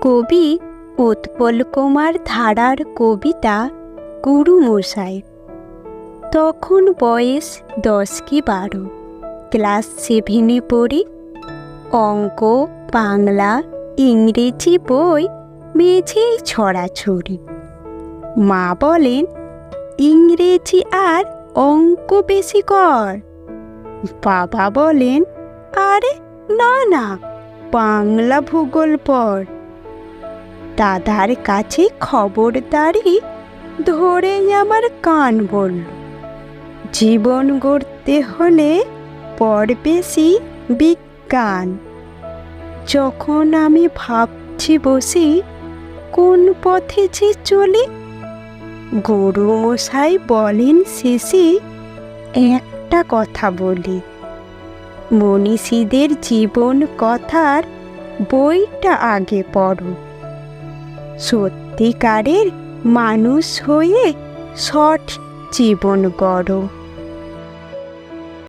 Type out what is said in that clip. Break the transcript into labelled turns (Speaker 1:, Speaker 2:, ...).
Speaker 1: কবি উৎপল কুমার ধারার কবিতা গুরুমশাই তখন বয়স দশ কি বারো। ক্লাস সেভেনে পড়ি। অঙ্ক, বাংলা, ইংরেজি বই মেঝেই ছড়াছড়ি। মা বলেন, ইংরেজি আর অঙ্ক বেশি কর। বাবা বলেন, আরে, না না, বাংলা ভূগোল পড়। দাদার কাছে খবরদারি ধরেই আমার কান বলল, জীবন গড়তে হলে পড় বেশি বিজ্ঞান। যখন আমি ভাবছি বসি, কোন পথে যে চলি? গরু মশাই বলেন শেষে একটা কথা বলি। মনীষীদের জীবন কথার বইটা আগে পড়ো। সত্যিকারের মানুষ হয়ে সঠিক জীবন গড়ো।